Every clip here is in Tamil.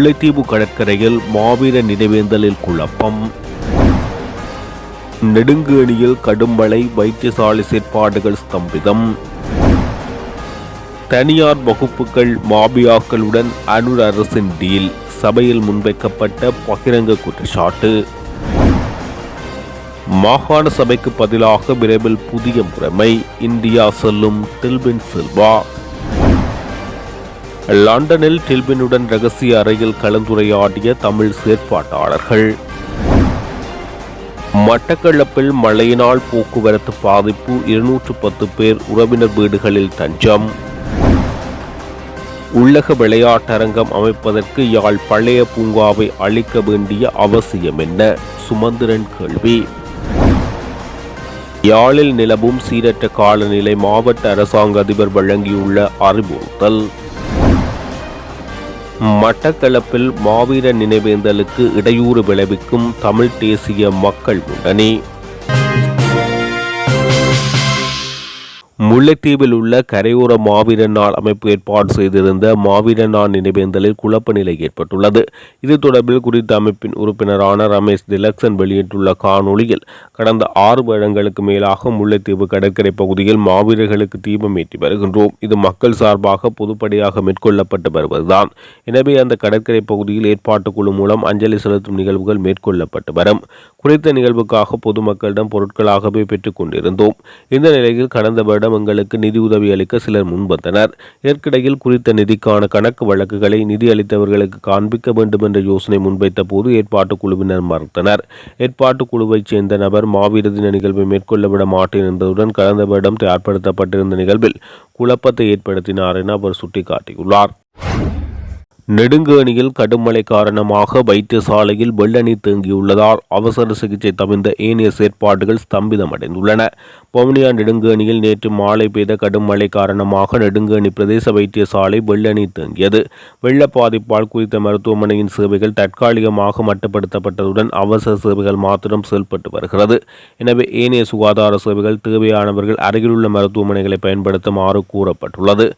முல்லைத்தீவு கடற்கரையில் மாவீர நினைவேந்தலில் குழப்பம். நெடுங்கேணியில் கடும் மழை வைத்தியசாலை செயற்பாடுகள் ஸ்தம்பிதம். தனியார் வகுப்புகள் மாபியாக்களுடன் அனுர் அரசின் டீல் சபையில் முன்வைக்கப்பட்ட பகிரங்க குற்றச்சாட்டு. மாகாண சபைக்கு பதிலாக விரைவில் புதிய முறைமை இந்தியா செல்லும் டில்பின் சில்வா. லண்டனில் டில்பினுடன் ரகசிய அறையில் கலந்துரையாடிய தமிழ் செயற்பாட்டாளர்கள். மட்டக்களப்பில் மழையினால் போக்குவரத்து பாதிப்பு இருநூற்று பத்து பேர் உறவினர் வீடுகளில் தஞ்சம். உள்ளக விளையாட்டரங்கம் அமைப்பதற்கு யாழ் பழைய பூங்காவை அழிக்க வேண்டிய அவசியம் என்ன? சுமந்திரன் கேள்வி. யாழில் நிலவும் சீரற்ற காலநிலை மாவட்ட அரசாங்க அதிபர் வழங்கியுள்ள அறிவுறுத்தல். மட்டக்களப்பில் மாவீர நினைவேந்தலுக்கு இடையூறு விளைவிக்கும் தமிழ் தேசிய மக்கள் முன்னணி முல்லைத்தீவில் உள்ள கரையோர மாவீரன் நாள் அமைப்பு ஏற்பாடு செய்திருந்த மாவீரன் நாள் நினைவேந்தலில் குழப்ப நிலை ஏற்பட்டுள்ளது. இது தொடர்பில் குறித்த அமைப்பின் உறுப்பினரான ரமேஷ் திலக்சன் வெளியிட்டுள்ள காணொளியில் கடந்த ஆறு வருடங்களுக்கு மேலாக முல்லைத்தீவு கடற்கரை பகுதியில் மாவீரர்களுக்கு தீபம் ஏற்றி வருகின்றோம். இது மக்கள் சார்பாக பொதுப்படியாக மேற்கொள்ளப்பட்டு வருவதுதான். எனவே அந்த கடற்கரை பகுதியில் ஏற்பாட்டு குழு மூலம் அஞ்சலி செலுத்தும் நிகழ்வுகள் மேற்கொள்ளப்பட்டு வரும். குறித்த நிகழ்வுக்காக பொதுமக்களிடம் பொருட்களாகவே பெற்றுக் கொண்டிருந்தோம். இந்த நிலையில் கடந்த வருடம் நிதி நிதியுதவி அளிக்க சிலர் முன்வந்தனர் இதற்கிடையில் குறித்த நிதிக்கான கணக்கு வழக்குகளை நிதி அளித்தவர்களுக்கு காண்பிக்க வேண்டும் என்ற யோசனை முன்வைத்த போது ஏற்பாட்டு குழுவினர் மறுத்தனர். ஏற்பாட்டுக் குழுவைச் சேர்ந்த நபர் மாவீர தின நிகழ்வை மேற்கொள்ள விட மாட்டேன் என்பதுடன் கடந்த வருடம் தயார்படுத்தப்பட்டிருந்த நிகழ்வில் குழப்பத்தை ஏற்படுத்தினார் என அவர் சுட்டிக்காட்டியுள்ளார். நெடுங்கேணியில் கடும் மழை காரணமாக வைத்தியசாலையில் வெள்ள தேங்கியுள்ளதால் அவசர சிகிச்சை தவிர்ந்த ஏனைய செயற்பாடுகள் ஸ்தம்பிதமடைந்துள்ளன. வவுனியா நெடுங்கேணியில் நேற்று மாலை பெய்த கடும் மழை காரணமாக நெடுங்கேணி பிரதேச வைத்தியசாலை வெள்ள தேங்கியது. வெள்ள பாதிப்பால் குறித்த மருத்துவமனையின் சேவைகள் தற்காலிகமாக மட்டுப்படுத்தப்பட்டதுடன் அவசர சேவைகள் மாத்திரம் செயல்பட்டு வருகிறது. எனவே ஏனைய சுகாதார சேவைகள் தேவையானவர்கள் அருகிலுள்ள மருத்துவமனைகளை பயன்படுத்துமாறு கூறப்பட்டுள்ளது.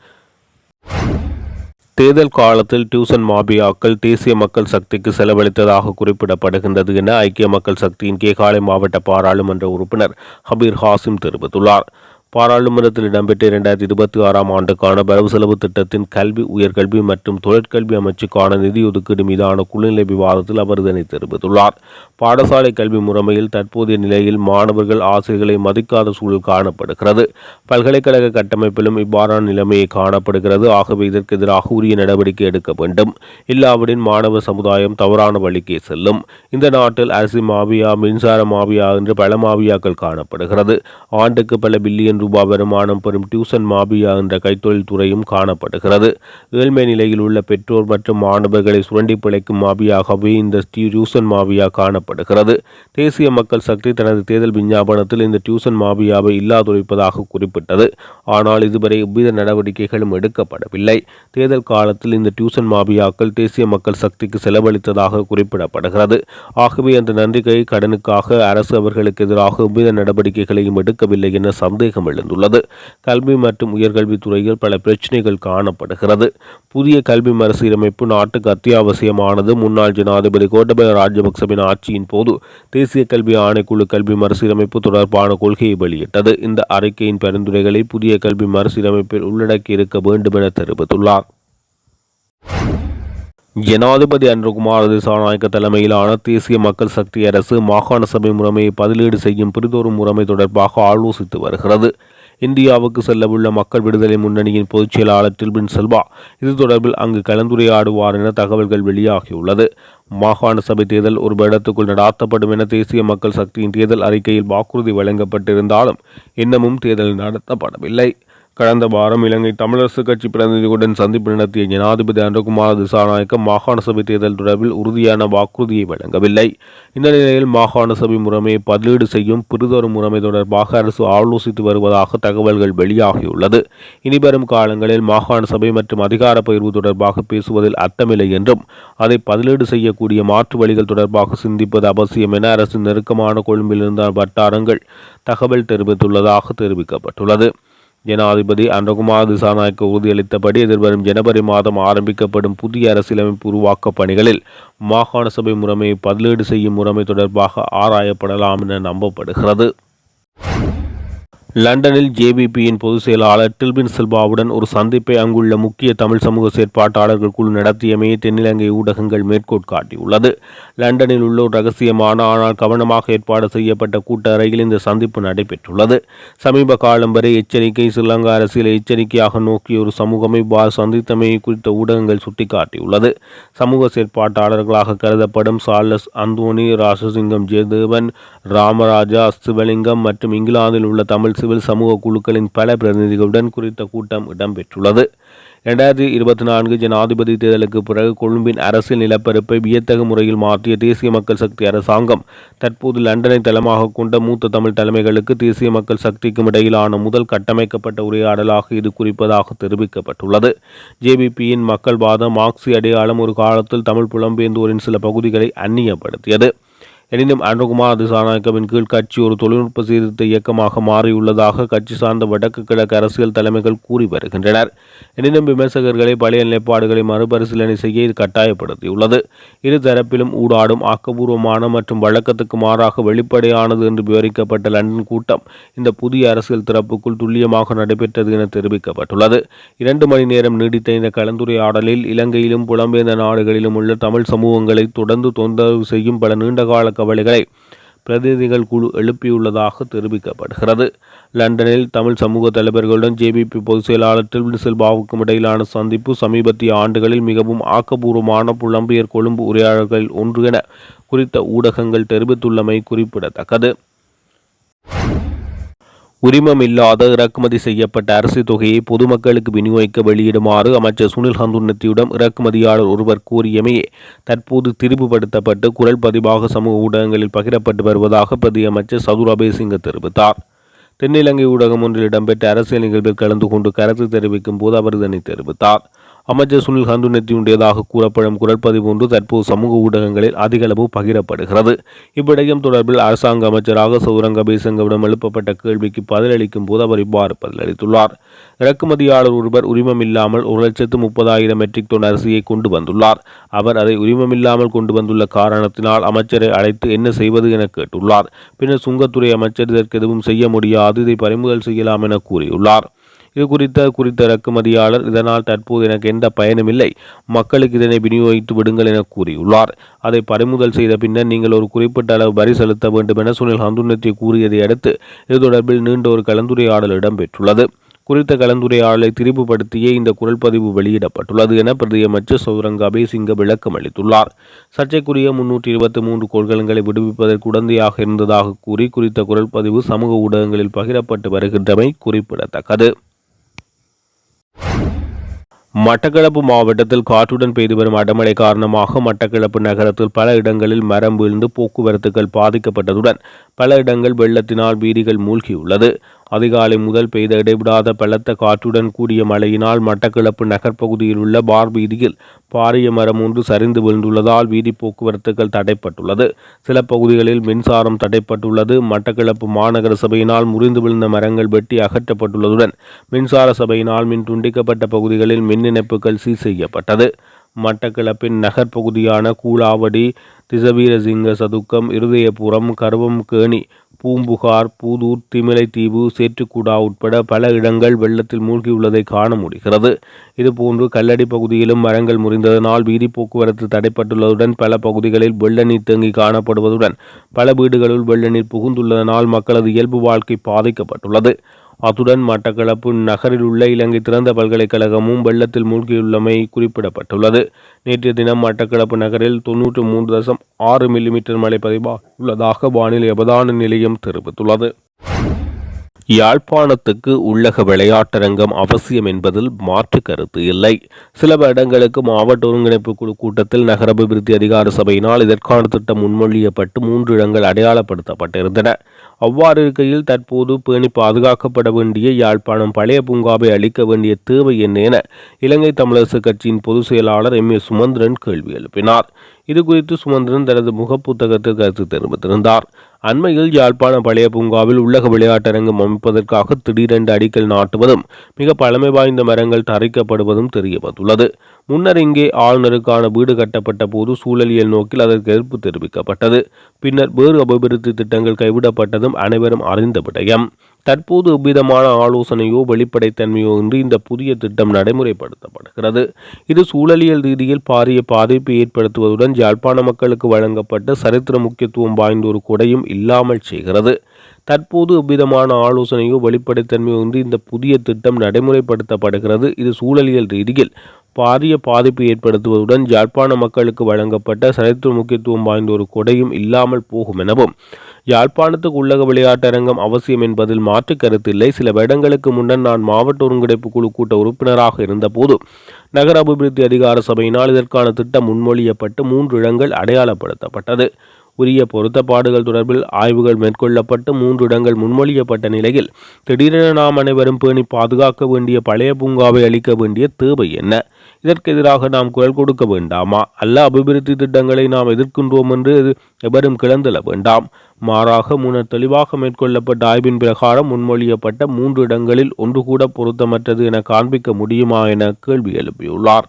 தேர்தல் காலத்தில் டியூசன் மாபியாக்கள் தேசிய மக்கள் சக்திக்கு செலவழித்ததாக குறிப்பிடப்படுகின்றது என ஐக்கிய மக்கள் சக்தியின் கேகாலை மாவட்ட பாராளுமன்ற உறுப்பினர் ஹபீர் ஹாசிம் தெரிவித்துள்ளார். பாராளுமன்றத்தில் இடம்பெற்ற இரண்டாயிரத்தி இருபத்தி ஆறாம் ஆண்டுக்கான வரவு செலவு திட்டத்தின் கல்வி உயர்கல்வி மற்றும் தொழிற்கல்வி அமைச்சுக்கான நிதி ஒதுக்கீடு மீதான குழுநிலை விவாதத்தில் அவர் இதனை தெரிவித்துள்ளார். பாடசாலை கல்வி முறைமையில் தற்போதைய நிலையில் மாணவர்கள் ஆசிரியர்களை மதிக்காத சூழல் காணப்படுகிறது. பல்கலைக்கழக கட்டமைப்பிலும் இவ்வாறான நிலைமையை காணப்படுகிறது. ஆகவே இதற்கு எதிராக உரிய நடவடிக்கை எடுக்க வேண்டும். இல்லாவிடின் மாணவ சமுதாயம் தவறான வழிக்கே செல்லும். இந்த நாட்டில் அரிசி மாவியா மின்சார மாவியா என்று பல மாவியாக்கள் காணப்படுகிறது. ஆண்டுக்கு பல பில்லியன் ரூபாய் வருமானம் பெறும் டியூசன் மாபியா என்ற கைத்தொழில் துறையும் காணப்படுகிறது. ஏழ்மை நிலையில் உள்ள பெற்றோர் மற்றும் மாணவர்களை சுரண்டி பிழைக்கும் மாபியாகவே இந்த டியூசன் மாபியா காணப்படுகிறது. தேசிய மக்கள் சக்தி தனது தேர்தல் விஞ்ஞாபனத்தில் இந்த டியூசன் மாபியாவை இல்லாதொழிப்பதாக குறிப்பிட்டது. ஆனால் இதுவரை எவ்வித நடவடிக்கைகளும் எடுக்கப்படவில்லை. தேர்தல் காலத்தில் இந்த டியூசன் மாபியாக்கள் தேசிய மக்கள் சக்திக்கு செலவழித்ததாக குறிப்பிடப்படுகிறது. ஆகவே அந்த நன்றிகை கடனுக்காக அரசு அவர்களுக்கு எதிராக எவ்வித நடவடிக்கைகளையும் எடுக்கவில்லை என சந்தேகம் எழுந்துள்ளது. கல்வி மற்றும் உயர்கல்வித்துறையில் பல பிரச்சனைகள் காணப்படுகிறது. புதிய கல்வி மறுசீரமைப்பு நாட்டுக்கு அத்தியாவசியமானது. முன்னாள் ஜனாதிபதி கோட்டபய ராஜபக்சவின் ஆட்சியின் போது தேசிய கல்வி ஆணைக்குழு கல்வி மறுசீரமைப்பு தொடர்பான கொள்கையை வெளியிட்டது. இந்த அறிக்கையின் பரிந்துரைகளை புதிய கல்வி மறுசீரமைப்பில் உள்ளடக்கி இருக்க வேண்டும் என தெரிவித்துள்ளார். ஜனாதிபதி அன்றகுமார் திசாநாயக்க தலைமையிலான தேசிய மக்கள் சக்தி அரசு மாகாண சபை முறைமையை பதிலீடு செய்யும் பிரிதொரு முறைமை தொடர்பாக ஆலோசித்து வருகிறது. இந்தியாவுக்கு செல்லவுள்ள மக்கள் விடுதலை முன்னணியின் பொதுச் செயலாளர் டில்பின் செல்வா இது தொடர்பில் அங்கு கலந்துரையாடுவார் என தகவல்கள் வெளியாகியுள்ளது. மாகாண சபை தேர்தல் ஒரு வருடத்துக்குள் நடாத்தப்படும் என தேசிய மக்கள் சக்தியின் தேர்தல் அறிக்கையில் வாக்குறுதி வழங்கப்பட்டிருந்தாலும் இன்னமும் தேர்தல் நடத்தப்படவில்லை. கடந்த வாரம் இலங்கை தமிழரசு கட்சி பிரதிநிதிகளுடன் சந்திப்பு நடத்திய ஜனாதிபதி அன்றகுமார் திசாநாயக்க மாகாண சபை தேர்தல் தொடர்பில் உறுதியான வாக்குறுதியை வழங்கவில்லை. இந்த நிலையில் மாகாண சபை முறைமையை பதிலீடு செய்யும் பிறிதொரு முறைமை தொடர்பாக அரசு ஆலோசித்து வருவதாக தகவல்கள் வெளியாகியுள்ளது. இனிவரும் காலங்களில் மாகாண சபை மற்றும் அதிகார பகிர்வு தொடர்பாக பேசுவதில் அர்த்தமில்லை என்றும் அதை பதிலீடு செய்யக்கூடிய மாற்று வழிகள் தொடர்பாக சிந்திப்பது அவசியம் என அரசு நெருக்கமான கொழும்பிலிருந்த வட்டாரங்கள் தகவல் தெரிவித்துள்ளதாக தெரிவிக்கப்பட்டுள்ளது. ஜனாதிபதி அன்றகுமார் திசாநாயக்க உறுதியளித்தபடி எதிர்வரும் ஜனவரி மாதம் ஆரம்பிக்கப்படும் புதிய அரசியலமைப்பு உருவாக்க பணிகளில் மாகாண சபை முறைமையை பதிலீடு செய்யும் முறைமை தொடர்பாக ஆராயப்படலாம் என நம்பப்படுகிறது. லண்டனில் ஜேபிபியின் பொதுச் செயலாளர் டில்பின் சில்வாவுடன் ஒரு சந்திப்பை அங்குள்ள முக்கிய தமிழ் சமூக செயற்பாட்டாளர்கள் குழு நடத்தியமையை தென்னிலங்கை ஊடகங்கள் மேற்கோள் காட்டியுள்ளது. லண்டனில் உள்ள ஒரு ரகசியமான ஆனால் கவனமாக ஏற்பாடு செய்யப்பட்ட கூட்ட அறையில் இந்த சந்திப்பு நடைபெற்றுள்ளது. சமீப காலம் வரை எச்சரிக்கை ஸ்ரீலங்கா அரசியலை எச்சரிக்கையாக நோக்கிய ஒரு சமூகமே பார் சந்தித்தமையை குறித்த ஊடகங்கள் சுட்டிக்காட்டியுள்ளது. சமூக செயற்பாட்டாளர்களாக கருதப்படும் சார்லஸ் அந்தோனி ராசசிங்கம் ஜெயதேவன் ராமராஜா சிவலிங்கம் மற்றும் இங்கிலாந்தில் உள்ள தமிழ் சிவில் சமூக குழுக்களின் பல பிரதிநிதிகளுடன் குறித்த கூட்டம் இடம்பெற்றுள்ளது. இரண்டாயிரத்தி இருபத்தி நான்கு ஜனாதிபதி தேர்தலுக்கு பிறகு கொழும்பின் அரசியல் நிலப்பரப்பை வியத்தகு முறையில் மாற்றிய தேசிய மக்கள் சக்தி அரசாங்கம் தற்போது லண்டனை தளமாக கொண்ட மூத்த தமிழ் தலைமைகளுக்கு தேசிய மக்கள் சக்திக்கும் இடையிலான முதல் கட்டமைக்கப்பட்ட உரையாடலாக இது குறிப்பதாக தெரிவிக்கப்பட்டுள்ளது. ஜேபிபியின் மக்கள் வாதம் மார்க்சி அடையாளம் ஒரு காலத்தில் தமிழ் புலம்பெயர்ந்தோரின் சில பகுதிகளை அந்நியப்படுத்தியது. எனினும் அனுகுமார் திசாநாயக்கவின் கீழ் கட்சி ஒரு தொழில்நுட்ப சீர்திருத்த இயக்கமாக மாறியுள்ளதாக கட்சி சார்ந்த வடக்கு கிழக்கு அரசியல் தலைமைகள் கூறி வருகின்றனர். எனினும் விமர்சகர்களை பழைய நிலைப்பாடுகளை மறுபரிசீலனை செய்ய இது கட்டாயப்படுத்தியுள்ளது. இரு தரப்பிலும் ஊடாடும் ஆக்கபூர்வமான மற்றும் வழக்கத்துக்கு மாறாக வெளிப்படையானது என்று விவரிக்கப்பட்ட லண்டன் கூட்டம் இந்த புதிய அரசியல் திறப்புக்குள் துல்லியமாக நடைபெற்றது என தெரிவிக்கப்பட்டுள்ளது. இரண்டு மணி நேரம் நீடித்த இந்த கலந்துரையாடலில் இலங்கையிலும் புலம்பெயர்ந்த நாடுகளிலும் உள்ள தமிழ் சமூகங்களை தொடர்ந்து தொந்தரவு செய்யும் பல நீண்டகால கவலைகளை பிரதிநிதிகள் குழு எழுப்பியுள்ளதாக தெரிவிக்கப்படுகிறது. லண்டனில் தமிழ் சமூக தலைவர்களுடன் ஜேபிபி பொதுச் செயலாளர் டில்வின் இடையிலான சந்திப்பு சமீபத்திய ஆண்டுகளில் மிகவும் ஆக்கபூர்வமான புலம்பெயர் கொழும்பு உரையாடல்களில் ஒன்று என குறித்த ஊடகங்கள் தெரிவித்துள்ளமை குறிப்பிடத்தக்கது. உரிமம் இல்லாத இறக்குமதி செய்யப்பட்ட அரிசி தொகையை பொதுமக்களுக்கு விநியோகிக்க வெளியிடுமாறு அமைச்சர் சுனில் ஹந்துன்னத்தியிடம் இறக்குமதியாளர் ஒருவர் கூறியமையே தற்போது திரிவுபடுத்தப்பட்டு குரல் பதிவாக சமூக ஊடகங்களில் பகிரப்பட்டு வருவதாக பிரதி அமைச்சர் சதுர் அபேசிங்க தெரிவித்தார். தென்னிலங்கை ஊடகம் ஒன்றில் இடம்பெற்ற அரசியல் நிகழ்வில் கலந்து கொண்டு கருத்து தெரிவிக்கும் போது அவர் இதனை தெரிவித்தார். அமைச்சர் சுனில் ஹந்துனத்தியுடையதாக கூறப்படும் குரல்பதிவு ஒன்று தற்போது சமூக ஊடகங்களில் அதிகளவு பகிரப்படுகிறது. இவ்விடயம் தொடர்பில் அரசாங்க அமைச்சராக சௌரங்க பேசங்கவிடம் எழுப்பப்பட்ட கேள்விக்கு பதிலளிக்கும் போது அவர் இவ்வாறு பதிலளித்துள்ளார். இறக்குமதியாளர் ஒருவர் உரிமமில்லாமல் ஒரு லட்சத்து முப்பதாயிரம் மெட்ரிக் டன் அரிசியை கொண்டு வந்துள்ளார். அவர் அதை உரிமமில்லாமல் கொண்டு வந்துள்ள காரணத்தினால் அமைச்சரை அழைத்து என்ன செய்வது என கேட்டுள்ளார். பின்னர் சுங்கத்துறை அமைச்சர் இதற்கு எதுவும் செய்ய முடியாது இதை பறிமுதல் செய்யலாம் என கூறியுள்ளார். இது குறித்த குறித்த இறக்குமதியாளர் இதனால் தற்போது எனக்கு எந்த பயனும் இல்லை. மக்களுக்கு இதனை விநியோகித்து விடுங்கள் என கூறியுள்ளார். அதை பறிமுதல் செய்த பின்னர் நீங்கள் ஒரு குறிப்பிட்ட அளவு வரி செலுத்த வேண்டும் என சுனில் ஹந்துனத்தி கூறியதை அடுத்து இது தொடர்பில் நீண்ட ஒரு கலந்துரையாடல் இடம்பெற்றுள்ளது. குறித்த கலந்துரையாடலை திரிவுபடுத்தியே இந்த குரல் பதிவு வெளியிடப்பட்டுள்ளது என பிரதியமைச்சர் சௌரங்க அபேசிங்க விளக்கம் அளித்துள்ளார். சர்ச்சைக்குரிய முன்னூற்றி இருபத்தி மூன்று கொள்கலங்களை விடுவிப்பதற்கு உடந்தையாக இருந்ததாக கூறி குறித்த குரல் பதிவு சமூக ஊடகங்களில் பகிரப்பட்டு வருகின்றமை குறிப்பிடத்தக்கது. மட்டக்களப்பு மாவட்டத்தில் காற்றுடன் பெய்து வரும் அடமழை காரணமாக மட்டக்களப்பு நகரத்தில் பல இடங்களில் மரம் வீழ்ந்து போக்குவரத்துகள் பாதிக்கப்பட்டதுடன் பல இடங்கள் வெள்ளத்தினால் வீதிகள் மூழ்கியுள்ளது. அதிகாலை முதல் பெய்த இடைவிடாத பலத்த காற்றுடன் கூடிய மழையினால் மட்டக்களப்பு நகர்ப்பகுதியில் உள்ள பார் வீதியில் பாரிய மரம் ஒன்று சரிந்து விழுந்துள்ளதால் வீதி போக்குவரத்துகள் தடைப்பட்டுள்ளது. சில பகுதிகளில் மின்சாரம் தடைப்பட்டுள்ளது. மட்டக்களப்பு மாநகர சபையினால் முறிந்து விழுந்த மரங்கள் வெட்டி அகற்றப்பட்டுள்ளதுடன் மின்சார சபையினால் மின் துண்டிக்கப்பட்ட பகுதிகளில் மின் இணைப்புகள் சீர் செய்யப்பட்டது. மட்டக்கிழப்பின் நகர்ப்பகுதியான கூலாவடி திசவீரசிங்க சதுக்கம் இருதயபுரம் கருவம் கேணி பூம்புகார் பூதூர் திமிலைத்தீவு சேற்றுக்குடா உட்பட பல இடங்கள் வெள்ளத்தில் மூழ்கியுள்ளதை காண முடிகிறது. இதுபோன்று கல்லடி பகுதியிலும் மரங்கள் முறிந்ததனால் வீதி போக்குவரத்து தடைப்பட்டுள்ளதுடன் பல பகுதிகளில் வெள்ள நீர் தேங்கி காணப்படுவதுடன் பல வீடுகளுள் வெள்ள நீர் புகுந்துள்ளதனால் மக்களது இயல்பு வாழ்க்கை பாதிக்கப்பட்டுள்ளது. அத்துடன் மட்டக்களப்பு நகரில் உள்ள இலங்கை திறந்த பல்கலைக்கழகமும் வெள்ளத்தில் மூழ்கியுள்ளமை குறிப்பிடப்பட்டுள்ளது. நேற்றைய தினம் மட்டக்களப்பு நகரில் தொன்னூற்று மூன்று தசம் ஆறு மில்லிமீட்டர் மழை பதிவாக வானிலை அவதான நிலையம் தெரிவித்துள்ளது. யாழ்ப்பாணத்துக்கு உள்ளக விளையாட்டரங்கம் அவசியம் என்பதில் மாற்று கருத்து இல்லை. சில இடங்களுக்கு மாவட்ட ஒருங்கிணைப்பு குழு கூட்டத்தில் நகர அபிவிருத்தி அதிகார சபையினால் இதற்கான திட்டம் முன்மொழியப்பட்டு மூன்று இடங்கள் அடையாளப்படுத்தப்பட்டிருந்தன. அவ்வாறு இருக்கையில் தற்போது பேணி பாதுகாக்கப்பட வேண்டிய யாழ்ப்பாணம் பழைய பூங்காவை அளிக்க வேண்டிய தேவை என்ன என இலங்கை தமிழரசு கட்சியின் பொதுச் செயலாளர் எம் ஏ சுமந்திரன் கேள்வி எழுப்பினார். இது குறித்து சுமந்திரன் தனது முகப்புத்தகத்தில் கருத்து தெரிவித்திருந்தார். அண்மையில் யாழ்ப்பாண பழைய பூங்காவில் உள்ளக விளையாட்டரங்கம் அமைப்பதற்காக திடீரென்று அடிக்கல் நாட்டுவதும் மிக பழமை வாய்ந்த மரங்கள் தரைக்கப்படுவதும் தெரியப்பட்டுள்ளது முன்னர் இங்கே ஆளுநருக்கான வீடு கட்டப்பட்ட போது சூழலியல் நோக்கில் அதற்கு எதிர்ப்பு தெரிவிக்கப்பட்டது. பின்னர் வேறு அபிவிருத்தி திட்டங்கள் கைவிடப்பட்டதும் அனைவரும் அறிந்த விடயம். தற்போது எவ்விதமான ஆலோசனையோ வெளிப்படைத்தன்மையோ இன்றி இந்த புதிய திட்டம் நடைமுறைப்படுத்தப்படுகிறது. இது சூழலியல் ரீதியில் பாரிய பாதிப்பை ஏற்படுத்துவதுடன் யாழ்ப்பாண மக்களுக்கு வழங்கப்பட்ட சரித்திர முக்கியத்துவம் வாய்ந்த ஒரு கொடையும் இல்லாமல் செய்கிறது. தற்போது எவ்விதமான ஆலோசனையோ வெளிப்படைத்தன்மையோ இன்றி இந்த புதிய திட்டம் நடைமுறைப்படுத்தப்படுகிறது. இது சூழலியல் ரீதியில் பாரிய பாதிப்பு ஏற்படுத்துவதுடன் யாழ்ப்பாண மக்களுக்கு வழங்கப்பட்ட சரித்திர முக்கியத்துவம் வாய்ந்த ஒரு கொடையும் இல்லாமல் போகும் எனவும் யாழ்ப்பாணத்துக்கு உள்ளக விளையாட்டரங்கம் அவசியம் என்பதில் மாற்று கருத்தில்லை சில வருடங்களுக்கு முன்னர் நான் மாவட்ட ஒருங்கிணைப்பு குழு கூட்ட உறுப்பினராக இருந்தபோது நகர அபிவிருத்தி அதிகார சபையினால் இதற்கான திட்டம் முன்மொழியப்பட்டு மூன்று இடங்கள் அடையாளப்படுத்தப்பட்டது. உரிய பொருத்தப்பாடுகள் தொடர்பில் ஆய்வுகள் மேற்கொள்ளப்பட்டு மூன்று இடங்கள் முன்மொழியப்பட்ட நிலையில் திடீரென நாம் அனைவரும் பேணி பாதுகாக்க வேண்டிய பழைய பூங்காவை அளிக்க வேண்டிய தேவை என்ன? இதற்கு எதிராக நாம் குரல் கொடுக்க வேண்டாமா? அல்ல அபிவிருத்தி திட்டங்களை நாம் எதிர்க்கின்றோம் என்று எவரும் கிளந்தள வேண்டாம். மாறாக முன்னர் தெளிவாக மேற்கொள்ளப்பட்ட ஆய்வின் பிரகாரம் முன்மொழியப்பட்ட மூன்று இடங்களில் ஒன்று கூட பொருத்தமற்றது என காண்பிக்க முடியுமா என கேள்வி எழுப்பியுள்ளார்.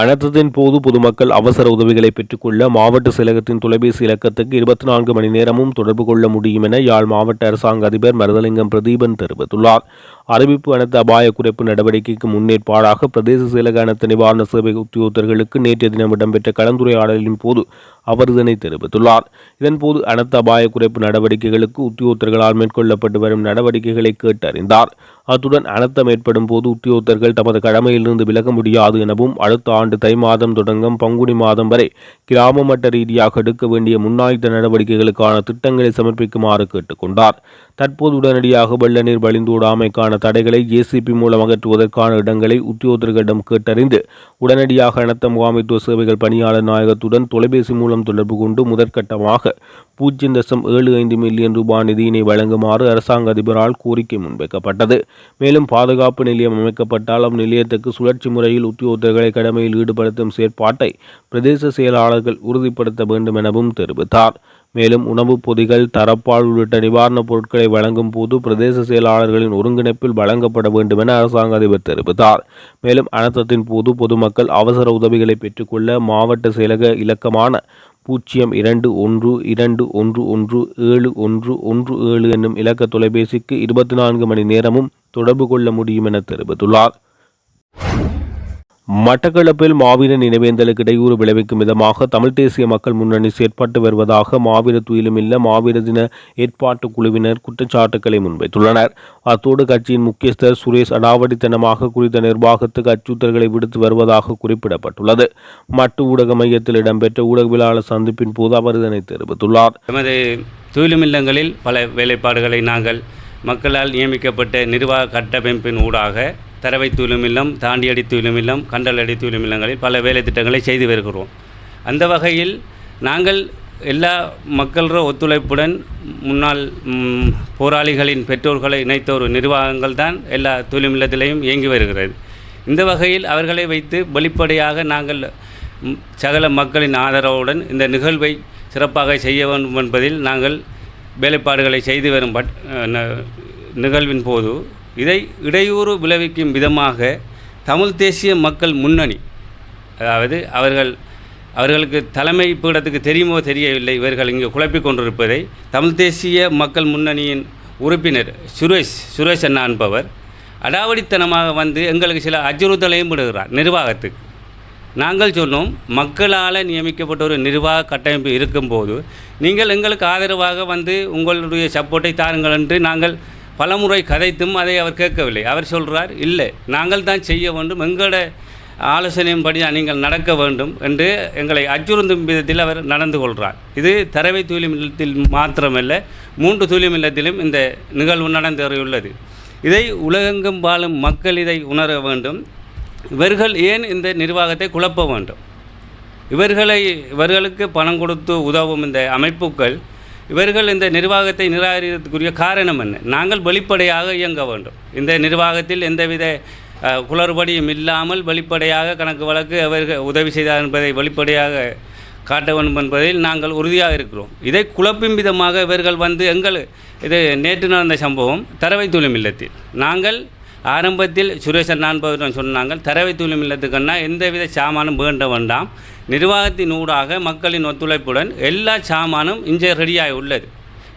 அனர்த்தத்தின் போது பொதுமக்கள் அவசர உதவிகளை பெற்றுக்கொள்ள மாவட்ட செயலகத்தின் தொலைபேசி இலக்கத்துக்கு இருபத்தி நான்கு மணி நேரமும் தொடர்பு கொள்ள முடியும் என யாழ் மாவட்ட அரசாங்க அதிபர் மருதலிங்கம் பிரதீபன் தெரிவித்துள்ளார். அறிவிப்பு அனைத்து அபாய குறைப்பு நடவடிக்கைக்கு முன்னேற்பாடாக பிரதேச செயலக அனைத்து நிவாரண சேவை உத்தியோகத்தர்களுக்கு நேற்றைய தினம் இடம்பெற்ற கலந்துரையாடலின் போது அவர் இதனை தெரிவித்துள்ளார். இதன்போது அனைத்து அபாய குறைப்பு நடவடிக்கைகளுக்கு உத்தியோகத்தர்களால் மேற்கொள்ளப்பட்டு வரும் நடவடிக்கைகளை கேட்டறிந்தார் அத்துடன் அனர்த்தம் ஏற்படும் போது உத்தியோகத்தர்கள் தமது கடமையிலிருந்து விலக முடியாது எனவும் அடுத்த ஆண்டு தை மாதம் தொடங்கும் பங்குனி மாதம் வரை கிராம மட்ட ரீதியாக எடுக்க வேண்டிய முன்னாயுத்த நடவடிக்கைகளுக்கான திட்டங்களை சமர்ப்பிக்குமாறு கேட்டுக்கொண்டார். தற்போது உடனடியாக வெள்ள நீர் வழிந்தோடாமைக்கான தடைகளை ஏசிபி மூலம் அகற்றுவதற்கான இடங்களை உத்தியோகத்தர்களிடம் கேட்டறிந்து உடனடியாக அனர்த்த முகாமைத்துவ சேவைகள் பணியாளர் நாயகத்துடன் தொலைபேசி மூலம் தொடர்பு கொண்டு முதற்கட்டமாக பூஜ்ஜியம் தசம் ஏழு ஐந்து மில்லியன் ரூபாய் நிதியினை வழங்குமாறு அரசாங்க அதிபரால் கோரிக்கை முன்வைக்கப்பட்டது. மேலும் பாதுகாப்பு நிலையம் அமைக்கப்பட்டால் அந்நிலையத்துக்கு சுழற்சி முறையில் உத்தியோகத்தர்களை கடமையில் ஈடுபடுத்தும் செயற்பாட்டை பிரதேச செயலாளர்கள் உறுதிப்படுத்த வேண்டும் எனவும் தெரிவித்தார். மேலும் உணவுப் பொதிகள் தரப்பால் உள்ளிட்ட நிவாரணப் பொருட்களை வழங்கும் போது பிரதேச செயலாளர்களின் ஒருங்கிணைப்பில் வழங்கப்பட வேண்டும் என அரசாங்க அதிபர் தெரிவித்தார். மேலும் அனர்த்தத்தின் போது பொதுமக்கள் அவசர உதவிகளை பெற்றுக்கொள்ள மாவட்ட செயலக இலக்கமான பூஜ்ஜியம் இரண்டு ஒன்று இரண்டு ஒன்று ஒன்று ஏழு ஒன்று ஒன்று ஏழு என்னும் இலக்க தொலைபேசிக்கு இருபத்தி நான்கு மணி நேரமும் தொடர்பு கொள்ள முடியும் என தெரிவித்துள்ளார். மட்டக்களப்பில் மாவீர நினைவேந்தலுக்கு இடையூறு விளைவிக்கும் விதமாக தமிழ் தேசிய மக்கள் முன்னணி செயற்பட்டு வருவதாக மாவீர துயிலுமில்ல மாவீர தின ஏற்பாட்டு குழுவினர் குற்றச்சாட்டுக்களை முன்வைத்துள்ளனர். அத்தோடு கட்சியின் முக்கியஸ்தர் சுரேஷ் அடாவடித்தனமாக குறித்த நிர்வாகத்துக்கு அச்சுறுத்தல்களை விடுத்து வருவதாக குறிப்பிடப்பட்டுள்ளது. மட்டு ஊடக மையத்தில் இடம்பெற்ற ஊடகவியலாளர் சந்திப்பின் போது அவர் இதனை தெரிவித்துள்ளார். எமது துயிலுமில்லங்களில் பல வேலைப்பாடுகளை நாங்கள் மக்களால் நியமிக்கப்பட்ட நிர்வாக கட்டமைப்பின் ஊடாக தரவை துயிலுமில்லம் தாண்டியடி கண்டல் கண்டலடி துயிலுமில்லங்களில் பல வேலை திட்டங்களை செய்து வருகிறோம். அந்த வகையில் நாங்கள் எல்லா மக்கள ஒத்துழைப்புடன் முன்னாள் போராளிகளின் பெற்றோர்களை இணைத்த ஒரு நிர்வாகங்கள் தான் எல்லா தொழில்நிலத்திலையும் இயங்கி வருகிறது. இந்த வகையில் அவர்களை வைத்து வெளிப்படையாக நாங்கள் சகல மக்களின் ஆதரவுடன் இந்த நிகழ்வை சிறப்பாக செய்ய வேண்டும் என்பதில் நாங்கள் வேலைப்பாடுகளை செய்து வரும் பட் ந- நிகழ்வின் போது இதை இடையூறு விளைவிக்கும் விதமாக தமிழ் தேசிய மக்கள் முன்னணி அதாவது அவர்கள் அவர்களுக்கு தலைமை பீடத்துக்கு தெரியுமோ தெரியவில்லை இவர்கள் இங்கு குழப்பிக் கொண்டிருப்பதை தமிழ் தேசிய மக்கள் முன்னணியின் உறுப்பினர் சுரேஷ் சுரேஷ் அண்ணா என்பவர் அடாவடித்தனமாக வந்து எங்களுக்கு சில அச்சுறுத்தலையும் விடுகிறார் நிர்வாகத்துக்கு. நாங்கள் சொன்னோம் மக்களால் நியமிக்கப்பட்ட ஒரு நிர்வாக கட்டமைப்பு இருக்கும்போது நீங்கள் எங்களுக்கு ஆதரவாக வந்து உங்களுடைய சப்போர்ட்டை தாருங்கள் என்று நாங்கள் பலமுறை கதைத்தும் அதை அவர் கேட்கவில்லை. அவர் சொல்கிறார் இல்லை நாங்கள் தான் செய்ய வேண்டும். எங்களோட ஆலோசனையின்படி நீங்கள் நடக்க வேண்டும் என்று எங்களை அச்சுறுத்தும் விதத்தில் அவர் நடந்து கொள்கிறார் இது தரவை தூய்மை இல்லத்தில் மாத்திரமல்ல மூன்று தூய்மை இல்லத்திலும் இந்த நிகழ்வு நடந்தேறியுள்ளது. இதை உலகெங்கும் வாழும் மக்கள் இதை உணர வேண்டும். இவர்கள் ஏன் இந்த நிர்வாகத்தை குழப்ப வேண்டும்? இவர்களை இவர்களுக்கு பணம் கொடுத்து உதவும் இந்த அமைப்புகள் இவர்கள் இந்த நிர்வாகத்தை நிராகரிக்கிறதுக்குரிய காரணம் என்ன? நாங்கள் வெளிப்படையாக இயங்க வேண்டும். இந்த நிர்வாகத்தில் எந்தவித குளறுபடியும் இல்லாமல் வெளிப்படையாக கணக்கு வழக்கு அவர்கள் உதவி செய்தார் என்பதை வெளிப்படையாக காட்ட வேண்டும் என்பதில் நாங்கள் உறுதியாக இருக்கிறோம். இதை குழப்பும் விதமாக இவர்கள் வந்து எங்கள் இது நேற்று நடந்த சம்பவம் தரவை தூளும் இல்லத்தில் நாங்கள் ஆரம்பத்தில் சுரேசன் நான்பவரிடம் சொன்னாங்க தரவை தூளும் இல்லத்துக்குன்னா எந்தவித சாமானும் வேண்ட வேண்டாம். நிர்வாகத்தின் ஊடாக மக்களின் ஒத்துழைப்புடன் எல்லா சாமானும் இங்கே ரெடியாகி உள்ளது.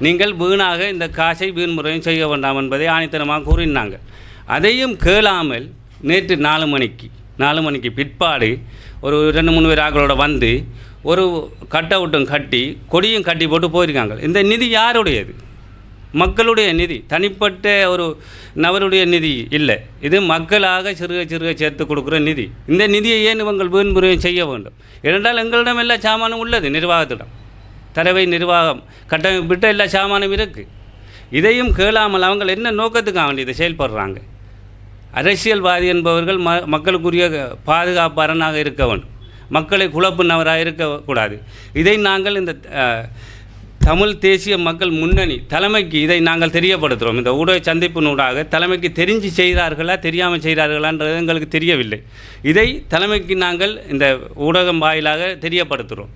நீங்கள் வீணாக இந்த காசை வீண் முறையும் செய்ய வேண்டாம் என்பதை ஆணித்தனமாக கூறினாங்க. அதையும் கேளாமல் நேற்று நாலு மணிக்கு நாலு மணிக்கு பிற்பாடு ஒரு ரெண்டு மூணு பேர் ஆக்களோட வந்து ஒரு கட் அவுட்டும் கட்டி கொடியும் கட்டி போட்டு போயிருக்காங்க. இந்த நிதி யாருடையது? மக்களுடைய நிதி தனிப்பட்ட ஒரு நபருடைய நிதி இல்லை. இது மக்களாக சிறுக சிறுக சேர்த்து கொடுக்குற நிதி. இந்த நிதியை ஏன் இவங்கள் வீண்முறையும் செய்ய வேண்டும்? ஏனென்றால் எங்களிடம் எல்லா சாமானும் உள்ளது நிர்வாகத்திடம். தரவை நிர்வாகம் கட்டமைப்பிட்ட எல்லா சாமானும் இருக்குது இதையும் கேளாமல் அவங்க என்ன நோக்கத்துக்காக வேண்டி இதை செயல்படுறாங்க? அரசியல்வாதி என்பவர்கள் ம மக்களுக்குரிய பாதுகாப்பரனாக இருக்க வேண்டும். மக்களை குழப்புனவராக இருக்கக்கூடாது இதை நாங்கள் இந்த தமிழ் தேசிய மக்கள் முன்னணி தலைமைக்கு இதை நாங்கள் தெரியப்படுத்துகிறோம் இந்த ஊடக சந்திப்பினூடாக தலைமைக்கு தெரிஞ்சு செய்கிறார்களா தெரியாமல் செய்கிறார்களான்றது எங்களுக்கு தெரியவில்லை. இதை தலைமைக்கு நாங்கள் இந்த ஊடகம் வாயிலாக தெரியப்படுத்துகிறோம்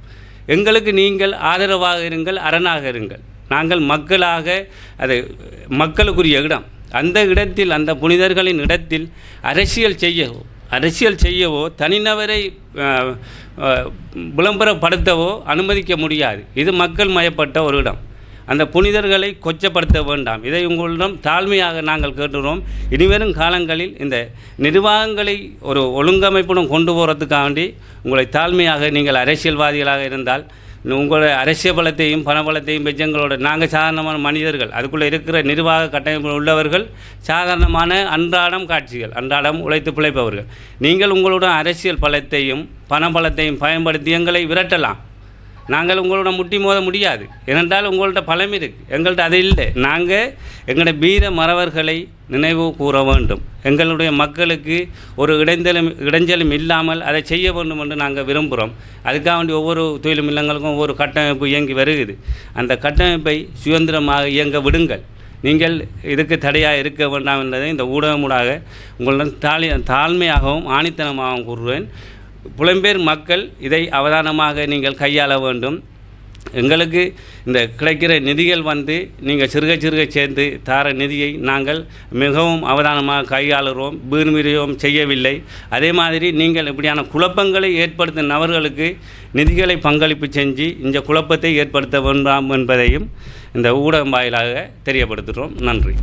எங்களுக்கு நீங்கள் ஆதரவாக இருங்கள் அரணாக இருங்கள். நாங்கள் மக்களாக அது மக்களுக்குரிய இடம். அந்த இடத்தில் அந்த புனிதர்களின் இடத்தில் அரசியல் செய்யவும். அரசியல் செய்யவோ தனிநபரை விளம்பரப்படுத்தவோ அனுமதிக்க முடியாது. இது மக்கள் மயப்பட்ட ஒரு இடம். அந்த புனிதர்களை கொச்சப்படுத்த வேண்டாம். இதை உங்களிடம் தாழ்மையாக நாங்கள் கேட்டுகிறோம் இனிவரும் காலங்களில் இந்த நிர்வாகங்களை ஒரு ஒழுங்கமைப்புடன் கொண்டு போகிறதுக்காண்டி உங்களை தாழ்மையாக நீங்கள் அரசியல்வாதிகளாக இருந்தால் உங்களோட அரசியல் பலத்தையும் பணபலத்தையும் வச்சு எங்களோட நாங்கள் சாதாரணமான மனிதர்கள் அதுக்குள்ளே இருக்கிற நிர்வாக கட்டமைப்பு உள்ளவர்கள் சாதாரணமான அன்றாடம் காட்சிகள் அன்றாடம் உழைத்து பிழைப்பவர்கள். நீங்கள் உங்களோட அரசியல் பலத்தையும் பணபலத்தையும் பயன்படுத்தி எங்களை விரட்டலாம். நாங்கள் உங்களோட முட்டி மோத முடியாது. ஏனென்றால் உங்கள்ட்ட பலம் இருக்குது எங்கள்கிட்ட அது இல்லை. நாங்கள் எங்களோட வீர மறவர்களை நினைவு கூற வேண்டும். எங்களுடைய மக்களுக்கு ஒரு இடைஞ்சலும் இடைஞ்சலும் இல்லாமல் அதை செய்ய வேண்டும் என்று நாங்கள் விரும்புகிறோம். அதுக்காக வேண்டி ஒவ்வொரு தொழிலும் இல்லங்களுக்கும் ஒவ்வொரு கட்டமைப்பு இயங்கி வருகிறது. அந்த கட்டமைப்பை சுதந்திரமாக இயங்க விடுங்கள். நீங்கள் இதுக்கு தடையாக இருக்க வேண்டாம் என்பதை இந்த ஊடகமூடாக உங்களுடன் தாழி தாழ்மையாகவும் ஆணித்தனமாகவும் கூறுவேன். புலம்பெயர் மக்கள் இதை அவதானமாக நீங்கள் கையாள வேண்டும். எங்களுக்கு இந்த கிடைக்கிற நிதிகள் வந்து நீங்கள் சிறுக சிறுக சேர்ந்து தார நிதியை நாங்கள் மிகவும் அவதானமாக கையாளுகிறோம். வீண்விரியம் செய்யவில்லை. அதே மாதிரி நீங்கள் இப்படியான குழப்பங்களை ஏற்படுத்தும் நபர்களுக்கு நிதிகளை பங்களிப்பு செஞ்சு இந்த குழப்பத்தை ஏற்படுத்த வேண்டாம் என்பதையும் இந்த ஊடகம் வாயிலாக தெரியப்படுத்துகிறோம். நன்றி.